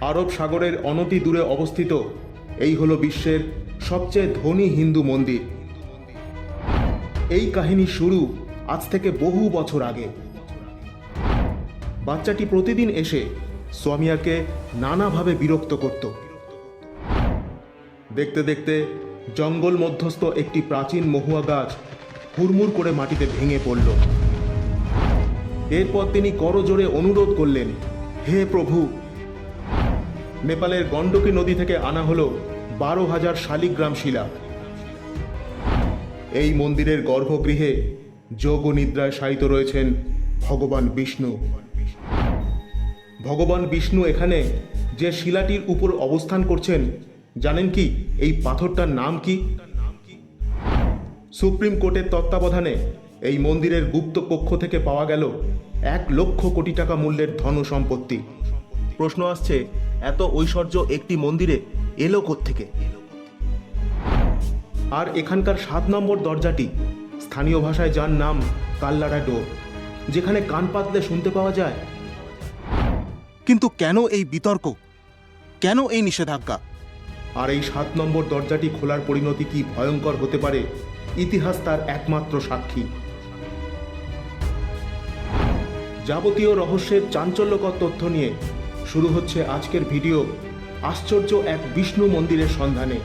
আরব সাগরের অনতি দূরে অবস্থিত। এই হলো বিশ্বের সবচেয়ে ধনী হিন্দু মন্দির। এই কাহিনী শুরু আজ থেকে বহু বছর আগে। বাচ্চাটি প্রতিদিন এসে সোয়ামিয়ারকে নানাভাবে বিরক্ত করত। দেখতে দেখতে জঙ্গল মধ্যস্থ একটি প্রাচীন মহুয়া গাছ হুড়মুড় করে মাটিতে ভেঙে পড়ল। এরপর তিনি করজোরে অনুরোধ করলেন, হে প্রভু নেপালের গণ্ডকী নদী থেকে আনা হলো বারো হাজার শালিগ্রাম শিলা। এই মন্দিরের গর্ভগৃহে যোগ নিদ্রায় শায়িত রয়েছেন ভগবান বিষ্ণু। ভগবান বিষ্ণু এখানে যে শিলাটির উপর অবস্থান করছেন, জানেন কি? এই পাথরটার নাম কি? সুপ্রিম কোর্টের তত্ত্বাবধানে এই মন্দিরের গুপ্ত কক্ষ থেকে পাওয়া গেল এক লক্ষ কোটি টাকা মূল্যের ধন সম্পত্তি প্রশ্ন আসছে, এত ঐশ্বর্য একটি মন্দিরে এলো থেকে আর এখানকার সাত নম্বর দরজাটি, স্থানীয় ভাষায় যার নাম কাল্লারা ডোর যেখানে কান পাতলে শুনতে পাওয়া যায়। কিন্তু কেন এই বিতর্ক? কেন এই নিষেধাজ্ঞা? আর এই সাত নম্বর দরজাটি খোলার পরিণতি কি ভয়ঙ্কর হতে পারে? ইতিহাস তার একমাত্র সাক্ষী। যাবতীয় রহস্যের চাঞ্চল্যকর তথ্য নিয়ে শুরু হচ্ছে আজকের ভিডিও। আশ্চর্য এক বিষ্ণু মন্দিরের সন্ধানে।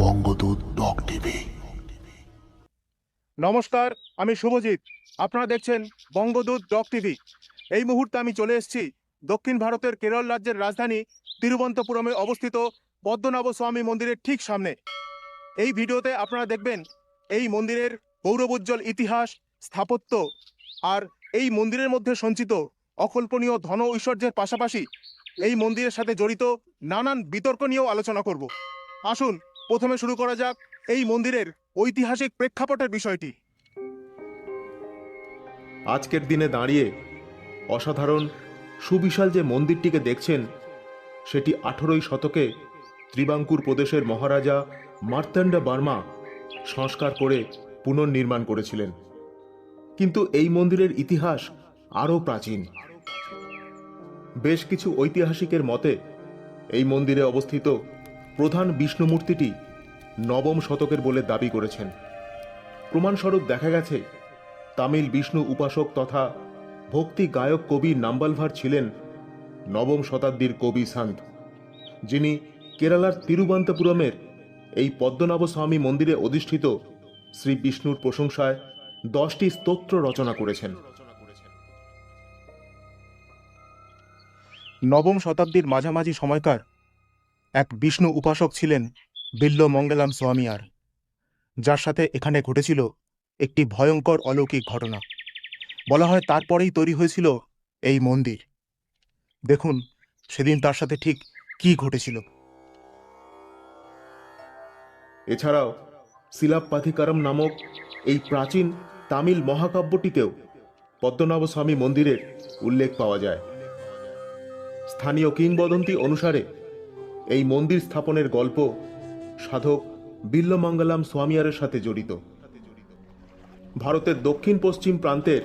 Bangadoot doc TV. নমস্কার আমি শুভজিৎ। আপনারা দেখছেন বঙ্গদূত ডক টিভি। এই মুহূর্তে আমি চলে এসেছি দক্ষিণ ভারতের কেরল রাজ্যের রাজধানী তিরুবন্তপুরমে অবস্থিত পদ্মনাভ স্বামী মন্দিরের ঠিক সামনে। এই ভিডিওতে আপনারা দেখবেন এই মন্দিরের গৌরবোজ্জ্বল ইতিহাস স্থাপত্য আর এই মন্দিরের মধ্যে সঞ্চিত অকল্পনীয় ধন ঐশ্বর্যের পাশাপাশি এই মন্দিরের সাথে জড়িত নানান বিতর্ক নিয়েও আলোচনা করব। আসুন, প্রথমে শুরু করা যাক এই মন্দিরের ঐতিহাসিক প্রেক্ষাপটের বিষয়টি। আজকের দিনে দাঁড়িয়ে অসাধারণ, সুবিশাল যে মন্দিরটিকে দেখছেন, সেটি আঠেরোই শতকে ত্রিবাঙ্কুর প্রদেশের মহারাজা মার্তান্ডা বার্মা সংস্কার করে পুনর্নির্মাণ করেছিলেন। কিন্তু এই মন্দিরের ইতিহাস আরও প্রাচীন। বেশ কিছু ঐতিহাসিকের মতে, এই মন্দিরে অবস্থিত প্রধান বিষ্ণু মূর্তিটি নবম শতকের বলে দাবি করেছেন। প্রমাণস্বরূপ দেখা গেছে, তামিল বিষ্ণু উপাসক তথা ভক্তি গায়ক কবি নাম্বালভার ছিলেন নবম শতাব্দীর কবি সান্ত যিনি কেরালার তিরুবন্তপুরমের এই পদ্মনাভস্বামী মন্দিরে অধিষ্ঠিত শ্রী বিষ্ণুর প্রশংসায় দশটি স্তোত্র রচনা করেছেন। নবম শতাব্দীর মাঝামাঝি সময়কার এক বিষ্ণু উপাসক ছিলেন বিল্ল মঙ্গলাম সোয়ামিয়ার যার সাথে এখানে ঘটেছিল একটি ভয়ঙ্কর অলৌকিক ঘটনা। বলা হয় তারপরেই তৈরি হয়েছিল এই মন্দির। দেখুন সেদিন তার সাথে ঠিক কি ঘটেছিল। এছাড়াও শিলাপ্পাথিকারম নামক এই প্রাচীন তামিল মহাকাব্যটিতেও পদ্মনাভ স্বামী মন্দিরের উল্লেখ পাওয়া যায়। স্থানীয় কিংবদন্তি অনুসারে এই মন্দির স্থাপনের গল্প সাধক বিল্লমঙ্গলাম সোয়ামিয়ারের সাথে জড়িত। ভারতের দক্ষিণ পশ্চিম প্রান্তের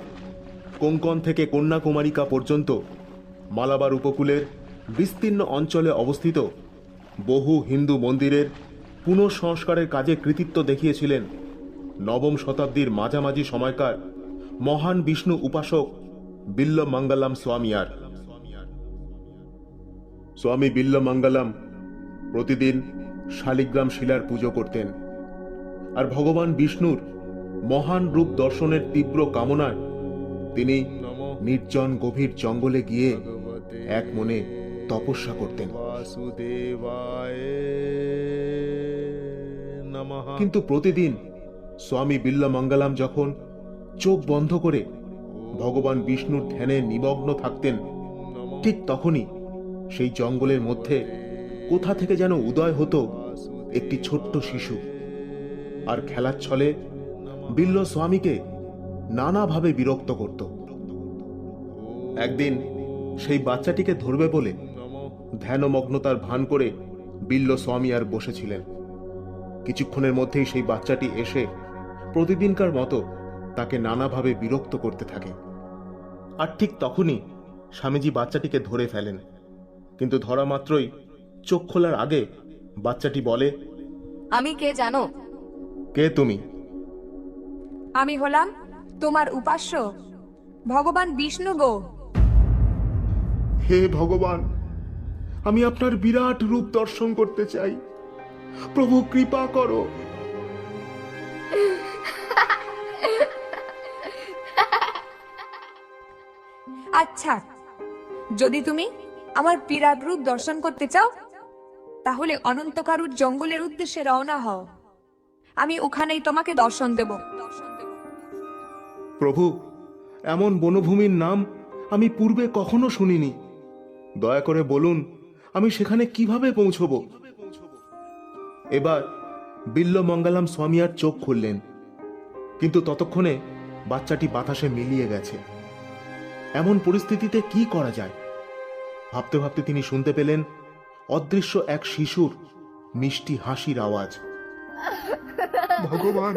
কোঙ্কন থেকে কন্যাকুমারিকা পর্যন্ত মালাবার উপকূলের বিস্তীর্ণ অঞ্চলে অবস্থিত বহু হিন্দু মন্দিরের পুনঃসংস্কারের কাজে কৃতিত্ব দেখিয়েছিলেন নবম শতাব্দীর মাঝামাঝি সময়কার মহান বিষ্ণু উপাসক বিল্ল মঙ্গলম স্বামিয়ার স্বামী বিল্ল মঙ্গলম প্রতিদিন শালিগ্রাম শিলার পুজো করতেন আর ভগবান বিষ্ণুর মহান রূপ দর্শনের তীব্র কামনায় তিনি নির্জন গভীর জঙ্গলে গিয়ে এক মনে তপস্যা করতেন। কিন্তু প্রতিদিন স্বামী বিল্লমঙ্গলাম যখন চোখ বন্ধ করে ভগবান বিষ্ণুর ধ্যানে নিমগ্ন থাকতেন, ঠিক তখনই সেই জঙ্গলের মধ্যে কোথা থেকে যেন উদয় হতো একটি ছোট্ট শিশু। আর খেলার ছলে বিল্ল স্বামীকে নানাভাবে বিরক্ত করত। একদিন সেই বাচ্চাটিকে ধরবে বলে ধ্যানমগ্নতার ভান করে বিল্ল স্বামী আর বসেছিলেন। কিছুক্ষণের মধ্যেই সেই বাচ্চাটি এসে প্রতিদিনকার মতো তাকে নানাভাবে বিরক্ত করতে থাকে। আর ঠিক তখনই স্বামীজি বাচ্চাটিকে ধরে ফেলেন। কিন্তু ধরা মাত্রই চোখ খোলার আগে বাচ্চাটি বলে আমি কে জানো? কে তুমি? আমি হলাম তোমার উপাস্য ভগবান বিষ্ণু গো। হে ভগবান আমি আপনার বিরাট রূপ দর্শন করতে চাই। প্রভু কৃপা করো। আচ্ছা যদি তুমি আমার বিরাট রূপ দর্শন করতে চাও, তাহলে অনন্তকারুর জঙ্গলের উদ্দেশ্যে রওনা হও। আমি ওখানেই তোমাকে দর্শন দেব। প্রভু, এমন বনভূমির নাম আমি পূর্বে কখনো শুনিনি। দয়া করে বলুন, আমি সেখানে কীভাবে পৌঁছব? এবার বিল্লমঙ্গলাম স্বামী আর চোখ খুললেন। কিন্তু ততক্ষণে বাচ্চাটি বাতাসে মিলিয়ে গেছে। এমন পরিস্থিতিতে কি করা যায়? ভাবতে ভাবতে তিনি শুনতে পেলেন অদৃশ্য এক শিশুর মিষ্টি হাসির আওয়াজ। ভগবান!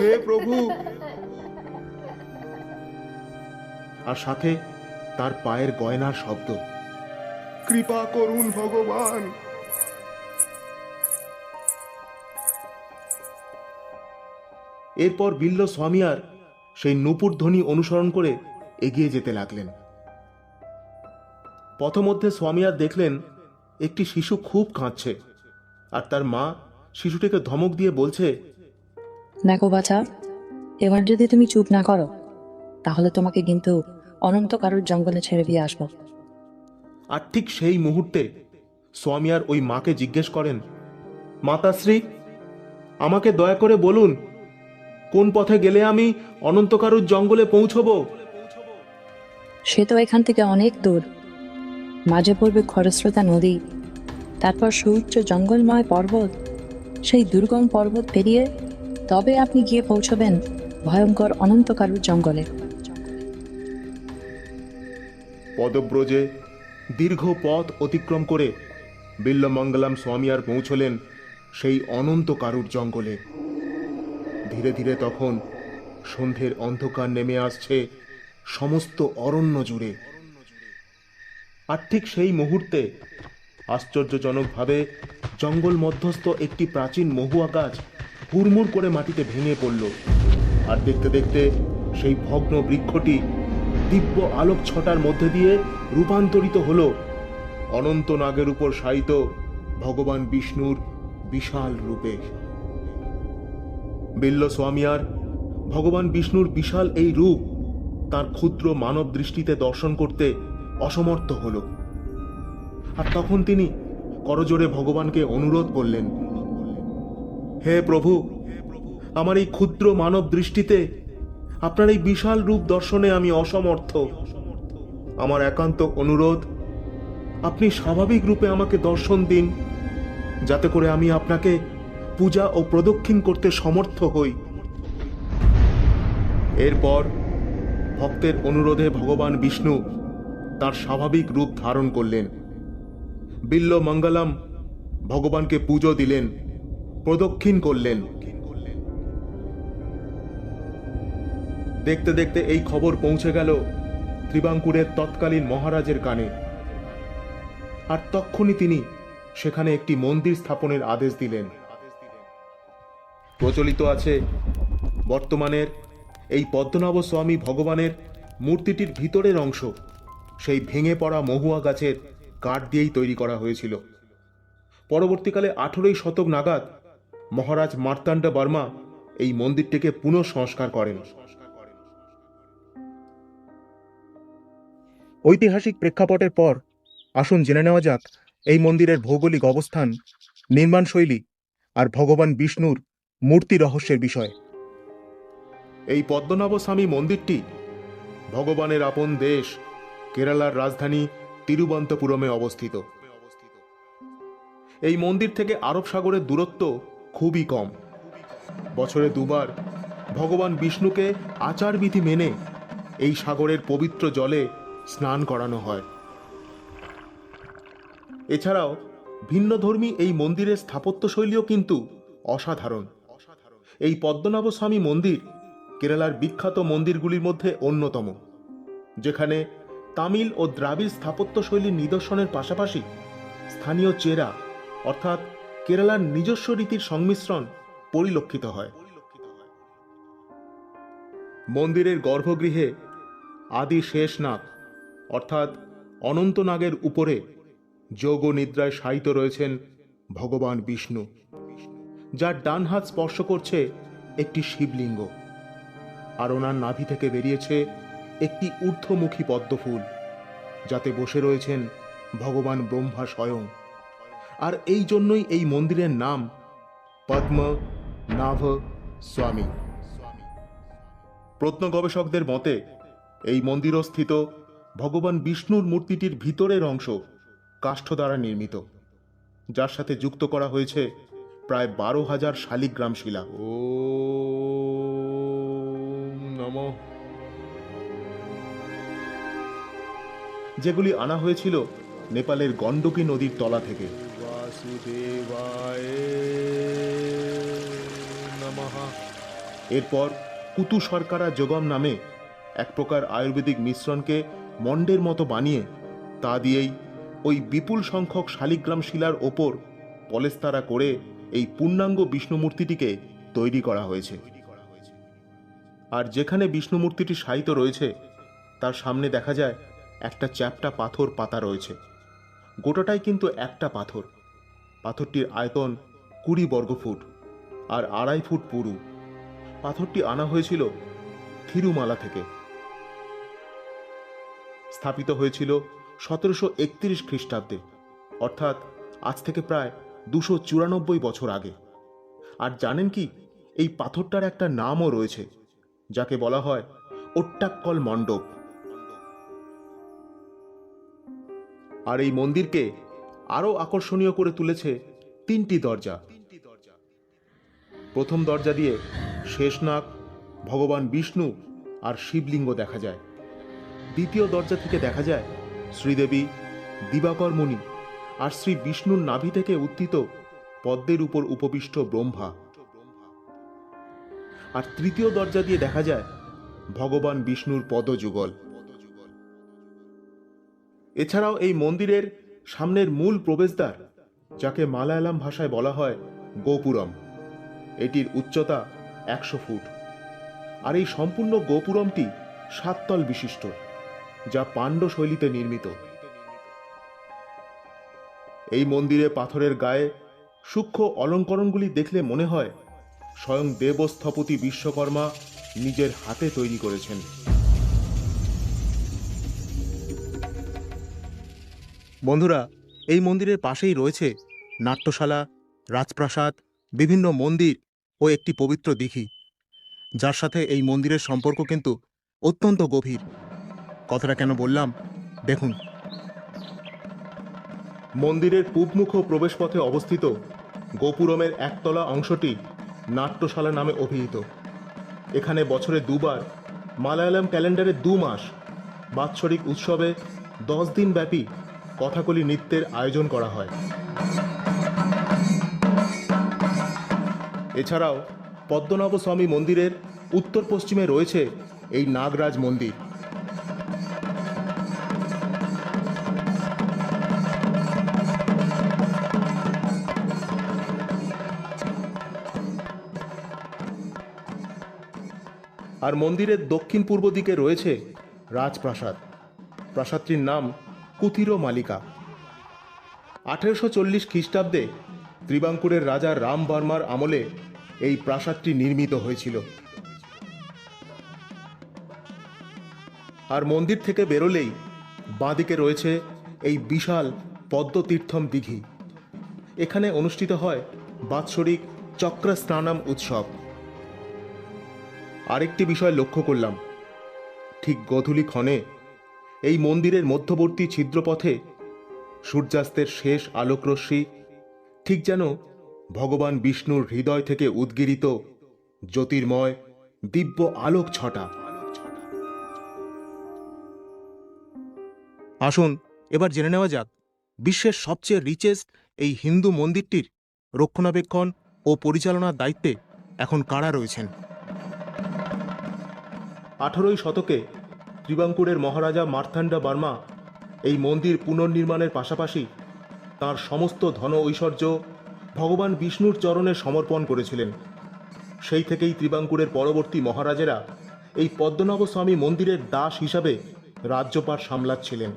হে প্রভু! আর সাথে তার পায়ের গয়নার শব্দ। কৃপা করুন ভগবান। এরপর বিল্ল স্বামিয়ার সেই নূপুর ধ্বনি অনুসরণ করে এগিয়ে যেতে লাগলেন। পথমধ্যে স্বামিয়ার দেখলেন একটি শিশু খুব কাঁদছে আর তার মা শিশুটিকে ধমক দিয়ে বলছে, দেখো বাছা, এবার যদি তুমি চুপ না করো, তাহলে তোমাকে কিন্তু অনন্ত কারুর জঙ্গলে ছেড়ে দিয়ে আসব। আর ঠিক সেই মুহূর্তে স্বামিয়ার ওই মাকে জিজ্ঞেস করেন মাতাশ্রী আমাকে দয়া করে বলুন কোন পথে গেলে আমি অনন্তকারুর জঙ্গলে পৌঁছবো? সে তো এখান থেকে অনেক দূর। মাঝে পড়বে খরস্রোতা নদী তারপর সুউচ্চ জঙ্গলময় পর্বত। সেই দুর্গম পর্বত পেরিয়ে তবে আপনি গিয়ে পৌঁছবেন ভয়ঙ্কর অনন্তকারুর জঙ্গলে। পদব্রজে দীর্ঘ পথ অতিক্রম করে বিল্লমঙ্গলাম স্বামী আর পৌঁছলেন সেই অনন্ত কারুর জঙ্গলে। ধীরে ধীরে তখন সন্ধ্যের অন্ধকার নেমে আসছে সমস্ত অরণ্য জুড়ে। আর ঠিক সেই মুহূর্তে আশ্চর্যজনকভাবে জঙ্গল মধ্যস্থ একটি প্রাচীন মহুয়া গাছ হুড়মুড় করে মাটিতে ভেঙে পড়ল। আর দেখতে দেখতে সেই ভগ্ন বৃক্ষটি দিব্য আলোক ছটার মধ্যে দিয়ে রূপান্তরিত হল। অনন্ত নাগের উপর শায়িত ভগবান বিষ্ণুর বিশাল রূপে। বিল্ল স্বামিয়ার ভগবান বিষ্ণুর বিশাল এই রূপ তার ক্ষুদ্র মানব দৃষ্টিতে দর্শন করতে অসমর্থ হল। আর তখন তিনি করজোরে ভগবানকে অনুরোধ করলেন, হে প্রভু, আমার এই ক্ষুদ্র মানব দৃষ্টিতে আপনার এই বিশাল রূপ দর্শনে আমি অসমর্থ। আমার একান্ত অনুরোধ, আপনি স্বাভাবিক রূপে আমাকে দর্শন দিন, যাতে করে আমি আপনাকে পূজা ও প্রদক্ষিণ করতে সমর্থ হই। এরপর ভক্তের অনুরোধে ভগবান বিষ্ণু তার স্বাভাবিক রূপ ধারণ করলেন। বিল্ল মঙ্গলম ভগবানকে পুজো দিলেন, প্রদক্ষিণ করলেন। দেখতে দেখতে এই খবর পৌঁছে গেল ত্রিবাঙ্কুরের তৎকালীন মহারাজের কানে। আর তক্ষুনি তিনি সেখানে একটি মন্দির স্থাপনের আদেশ দিলেন। প্রচলিত আছে বর্তমানের এই পদ্মনাভ স্বামী ভগবানের মূর্তিটির ভিতরের অংশ। সেই ভেঙে পড়া মহুয়া গাছের কাঠ দিয়েই তৈরি করা হয়েছিল। পরবর্তীকালে আঠেরোই শতক নাগাদ মহারাজ মার্তাণ্ড বর্মা এই মন্দিরটিকে পুনঃসংস্কার করেন। ঐতিহাসিক প্রেক্ষাপটের পর, আসুন জেনে নেওয়া যাক এই মন্দিরের ভৌগোলিক অবস্থান নির্মাণ শৈলী আর ভগবান বিষ্ণুর মূর্তি রহস্যের বিষয়। এই পদ্মনাভ স্বামী মন্দিরটি ভগবানের আপন দেশ, কেরালার রাজধানী তিরুবন্তপুরমে অবস্থিত। এই মন্দির থেকে আরব সাগরের দূরত্ব খুবই কম। বছরে দুবার ভগবান বিষ্ণুকে আচারবিধি মেনে এই সাগরের পবিত্র জলে স্নান করানো হয়। এছাড়াও, ভিন্নধর্মী এই মন্দিরের স্থাপত্যশৈলীও কিন্তু অসাধারণ। এই পদ্মনাভস্বামী মন্দির কেরালার বিখ্যাত মন্দিরগুলির মধ্যে অন্যতম, যেখানে তামিল ও দ্রাবিড় স্থাপত্যশৈলীর নিদর্শনের পাশাপাশি স্থানীয় চেরা, অর্থাৎ কেরালার নিজস্ব রীতির সংমিশ্রণ পরিলক্ষিত হয়। মন্দিরের গর্ভগৃহে আদি শেষনাগ অর্থাৎ অনন্তনাগের উপরে যোগ নিদ্রায় শায়িত রয়েছেন ভগবান বিষ্ণু, যার ডান হাত স্পর্শ করছে একটি শিবলিঙ্গ আর ওনার নাভি থেকে বেরিয়েছে একটি ঊর্ধ্বমুখী পদ্মফুল, যাতে বসে রয়েছেন ভগবান ব্রহ্মা স্বয়ং। আর এই জন্যই এই মন্দিরের নাম পদ্ম নাভ স্বামী। প্রত্নগবেষকদের মতে, এই মন্দিরস্থিত ভগবান বিষ্ণুর মূর্তিটির ভিতরের অংশ কাষ্ঠ দ্বারা নির্মিত যার সাথে যুক্ত করা হয়েছে প্রায় বারো হাজার শালিগ্রাম শিলা। ও নম। যেগুলি আনা হয়েছিল নেপালের গণ্ডকী নদীর তলা থেকে। এরপর কুতু সরকারা যোগম নামে এক প্রকার আয়ুর্বেদিক মিশ্রণকে মণ্ডের মতো বানিয়ে, তা দিয়েই ওই বিপুল সংখ্যক শালিগ্রাম শিলার ওপর পলেস্তারা করে এই পূর্ণাঙ্গ বিষ্ণুমূর্তিটিকে তৈরি করা হয়েছে। আর যেখানে বিষ্ণু মূর্তিটি শায়িত রয়েছে, তার সামনে দেখা যায় একটা চ্যাপ্টা পাথর পাতা রয়েছে। গোটাটাই কিন্তু একটা পাথর। পাথরটির আয়তন কুড়ি বর্গফুট আর আড়াই ফুট পুরু। পাথরটি আনা হয়েছিল থিরুমালা থেকে। স্থাপিত হয়েছিল সতেরোশো একত্রিশ খ্রিস্টাব্দে, অর্থাৎ আজ থেকে প্রায় দুশো চুরানব্বই বছর আগে। আর জানেন কি, এই পাথরটার একটা নামও রয়েছে, যাকে বলা হয় ওট্টাক্কল মণ্ডপ। আর এই মন্দিরকে আরও আকর্ষণীয় করে তুলেছে তিনটি দরজা। প্রথম দরজা দিয়ে শেষনাগ, ভগবান বিষ্ণু আর শিবলিঙ্গ দেখা যায়। দ্বিতীয় দরজা থেকে দেখা যায় শ্রীদেবী, দিবাকর মুনি আর শ্রী বিষ্ণুর নাভি থেকে উত্থিত পদ্মের উপর উপবিষ্ট ব্রহ্মা। আর তৃতীয় দরজা দিয়ে দেখা যায় ভগবান বিষ্ণুর পদযুগল। এছাড়াও এই মন্দিরের সামনের মূল প্রবেশদ্বার, যাকে মালায়ালাম ভাষায় বলা হয় গোপুরম, এটির উচ্চতা একশো ফুট। আর এই সম্পূর্ণ গোপুরমটি সাততল বিশিষ্ট। যা পাণ্ড শৈলীতে নির্মিত। এই মন্দিরে পাথরের গায়ে সূক্ষ্ম অলঙ্করণগুলি দেখলে মনে হয় স্বয়ং দেবস্থপতি বিশ্বকর্মা নিজের হাতে তৈরি করেছেন। বন্ধুরা, এই মন্দিরের পাশেই রয়েছে নাট্যশালা, রাজপ্রাসাদ, বিভিন্ন মন্দির ও একটি পবিত্র দিঘি। যার সাথে এই মন্দিরের সম্পর্ক কিন্তু অত্যন্ত গভীর। কথাটা কেন বললাম? দেখুন। মন্দিরের পূবমুখ প্রবেশপথে অবস্থিত গোপুরমের একতলা অংশটি নাট্যশালা নামে অভিহিত। এখানে বছরে দুবার, মালায়ালাম ক্যালেন্ডারে দু মাস, বাৎসরিক উৎসবে দশ দিন ব্যাপী কথাকলি নৃত্যের আয়োজন করা হয়। এছাড়াও পদ্মনাভ স্বামী মন্দিরের উত্তর পশ্চিমে রয়েছে এই নাগরাজ মন্দির। আর মন্দিরের দক্ষিণ পূর্ব দিকে রয়েছে রাজপ্রাসাদ। প্রাসাদটির নাম কুথির মালিকা। আঠেরোশো চল্লিশ খ্রিস্টাব্দে ত্রিবাঙ্কুরের রাজা রাম বর্মার আমলে এই প্রাসাদটি নির্মিত হয়েছিল। আর মন্দির থেকে বেরোলেই বাঁদিকে রয়েছে এই বিশাল পদ্মতীর্থম দিঘি। এখানে অনুষ্ঠিত হয় বাৎসরিক চক্র স্নানাম উৎসব। আরেকটি বিষয় লক্ষ্য করলাম। ঠিক গধূলি ক্ষণে এই মন্দিরের মধ্যবর্তী ছিদ্রপথে সূর্যাস্তের শেষ আলোকরশ্মি ঠিক যেন ভগবান বিষ্ণুর হৃদয় থেকে উদ্গিরিত জ্যোতির্ময় দিব্য আলোক ছটা। আসুন, এবার জেনে নেওয়া যাক, বিশ্বের সবচেয়ে রিচেস্ট এই হিন্দু মন্দিরটির রক্ষণাবেক্ষণ ও পরিচালনার দায়িত্বে এখন কারা রয়েছেন। আঠেরোই শতকে ত্রিবাঙ্কুরের মহারাজা মার্থান্ডা বার্মা এই মন্দির পুনর্নির্মাণের পাশাপাশি তার সমস্ত ধন ঐশ্বর্য ভগবান বিষ্ণুর চরণে সমর্পণ করেছিলেন। সেই থেকেই ত্রিবাঙ্কুরের পরবর্তী মহারাজেরা এই পদ্মনাভ স্বামী মন্দিরের দাস হিসাবে রাজ্যপাট সামলাচ্ছিলেন।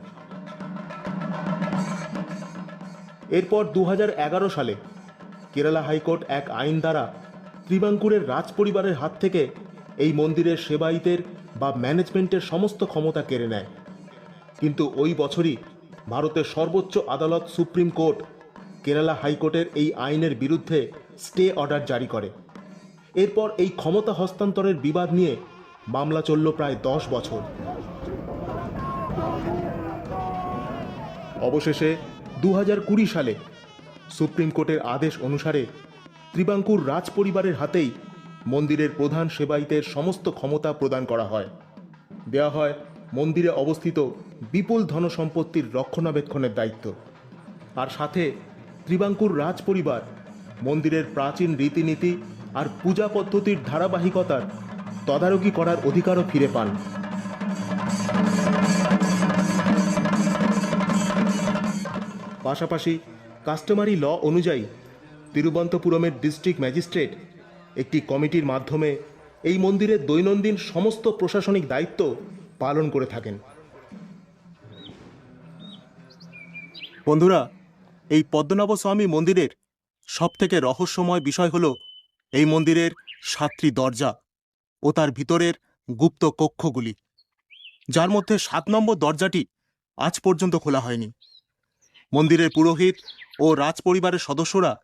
এরপর দু হাজার এগারো সালে কেরালা হাইকোর্ট এক আইন দ্বারা ত্রিবাঙ্কুরের রাজ পরিবারের হাত থেকে এই মন্দিরের সেবায়িতের বা ম্যানেজমেন্টের সমস্ত ক্ষমতা কেড়ে নেয়। কিন্তু ওই বছরই ভারতের সর্বোচ্চ আদালত সুপ্রিম কোর্ট, কেরালা হাইকোর্টের এই আইনের বিরুদ্ধে স্টে অর্ডার জারি করে। এরপর এই ক্ষমতা হস্তান্তরের বিবাদ নিয়ে মামলা চলল প্রায় দশ বছর। অবশেষে দু কুড়ি সালে সুপ্রিম কোর্টের আদেশ অনুসারে ত্রিবাঙ্কুর রাজ পরিবারের হাতেই মন্দিরের প্রধান সেবায়িতের সমস্ত ক্ষমতা প্রদান করা হয়। দেওয়া হয় মন্দিরে অবস্থিত বিপুল ধনসম্পত্তির রক্ষণাবেক্ষণের দায়িত্ব। আর সাথে ত্রিবাঙ্কুর রাজ পরিবার মন্দিরের প্রাচীন রীতিনীতি আর পূজা পদ্ধতির ধারাবাহিকতার তদারকি করার অধিকারও ফিরে পান। পাশাপাশি কাস্টমারি ল অনুযায়ী তিরুবন্তপুরমের ডিস্ট্রিক্ট ম্যাজিস্ট্রেট একটি কমিটির মাধ্যমে এই মন্দিরের দৈনন্দিন সমস্ত প্রশাসনিক দায়িত্ব পালন করে থাকেন। বন্ধুরা, এই পদ্মনাভ স্বামী মন্দিরের সবথেকে রহস্যময় বিষয় হল এই মন্দিরের সাতটি দরজা ও তার ভিতরের গুপ্ত কক্ষগুলি, যার মধ্যে সাত নম্বর দরজাটি আজ পর্যন্ত খোলা হয়নি। মন্দিরের পুরোহিত ও রাজ পরিবারের সদস্যরা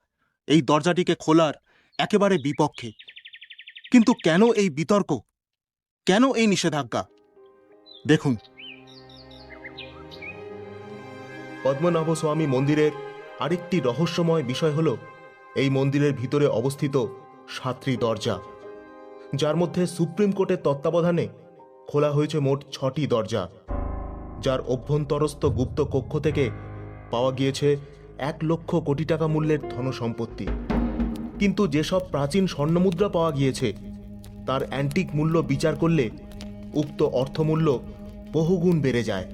এই দরজাটিকে খোলার একেবারে বিপক্ষে। কিন্তু কেন এই বিতর্ক? কেন এই নিষেধাজ্ঞা? দেখুন। পদ্মনাভ স্বামী মন্দিরের আরেকটি রহস্যময় বিষয় হল, এই মন্দিরের ভিতরে অবস্থিত সাতটি দরজা, যার মধ্যে সুপ্রিম কোর্টের তত্ত্বাবধানে খোলা হয়েছে মোট ছটি দরজা, যার অভ্যন্তরস্থ গুপ্ত কক্ষ থেকে পাওয়া গিয়েছে এক লক্ষ কোটি টাকা মূল্যের ধনসম্পত্তি। কিন্তু যেসব প্রাচীন স্বর্ণমুদ্রা পাওয়া গিয়েছে, তার অ্যান্টিক মূল্য বিচার করলে উক্ত অর্থমূল্য বহুগুণ বেড়ে যায়।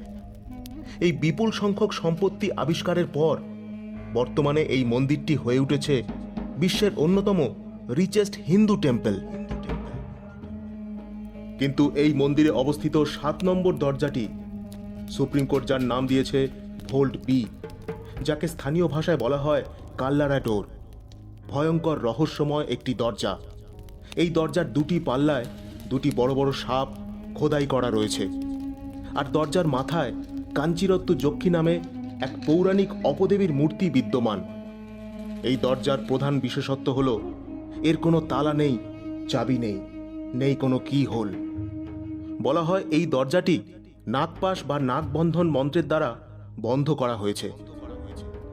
এই বিপুল সংখ্যক সম্পত্তি আবিষ্কারের পর বর্তমানে এই মন্দিরটি হয়ে উঠেছে বিশ্বের অন্যতম রিচেস্ট হিন্দু টেম্পল কিন্তু এই মন্দিরে অবস্থিত সাত নম্বর দরজাটি সুপ্রিম কোর্ট যার নাম দিয়েছে ভোল্ট বি যাকে স্থানীয় ভাষায় বলা হয় কাল্লারা ডোর ভয়ঙ্কর রহস্যময় একটি দরজা। এই দরজার দুটি পাল্লায় দুটি বড় বড় সাপ খোদাই করা রয়েছে। আর দরজার মাথায় কাঞ্চিরত্তু যক্ষী নামে এক পৌরাণিক অপদেবীর মূর্তি বিদ্যমান। এই দরজার প্রধান বিশেষত্ব হল, এর কোনো তালা নেই, চাবি নেই নেই কোনো কি হোল। বলা হয় এই দরজাটি নাগপাশ বা নাগবন্ধন মন্ত্রের দ্বারা বন্ধ করা হয়েছে।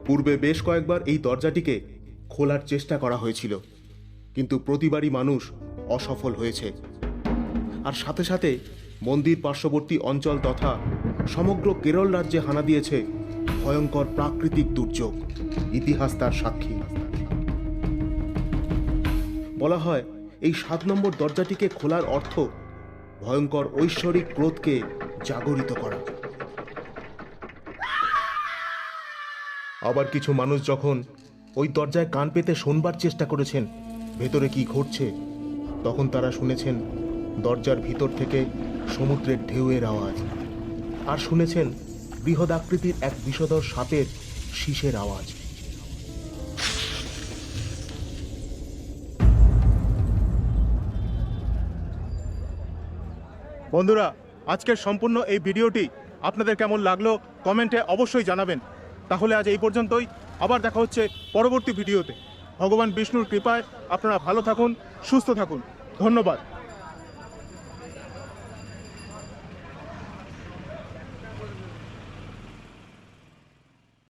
পূর্বে বেশ কয়েকবার এই দরজাটিকে খোলার চেষ্টা করা হয়েছিল, কিন্তু প্রতিবারই মানুষ অসফল হয়েছে। আর সাথে সাথে মন্দির পার্শ্ববর্তী অঞ্চল তথা সমগ্র কেরল রাজ্যে হানা দিয়েছে ভয়ঙ্কর প্রাকৃতিক দুর্যোগ, ইতিহাস তার সাক্ষী। বলা হয়, এই সাত নম্বর দরজাটিকে খোলার অর্থ ভয়ঙ্কর ঐশ্বরিক ক্রোধকে জাগরিত করা। আবার কিছু মানুষ যখন ওই দরজায় কান পেতে শোনবার চেষ্টা করেছেন। ভেতরে কি ঘটছে? তখন তারা শুনেছেন, দরজার ভিতর থেকে সমুদ্রের ঢেউয়ের আওয়াজ। আর শুনেছেন বৃহদাকৃতির এক বিষধর সাপের শীষের আওয়াজ। বন্ধুরা, আজকের সম্পূর্ণ এই ভিডিওটি আপনাদের কেমন লাগল কমেন্টে অবশ্যই জানাবেন। তাহলে আজ এই পর্যন্তই। আবার দেখা হচ্ছে পরবর্তী ভিডিওতে। ভগবান বিষ্ণুর কৃপায় আপনারা ভালো থাকুন সুস্থ থাকুন। ধন্যবাদ।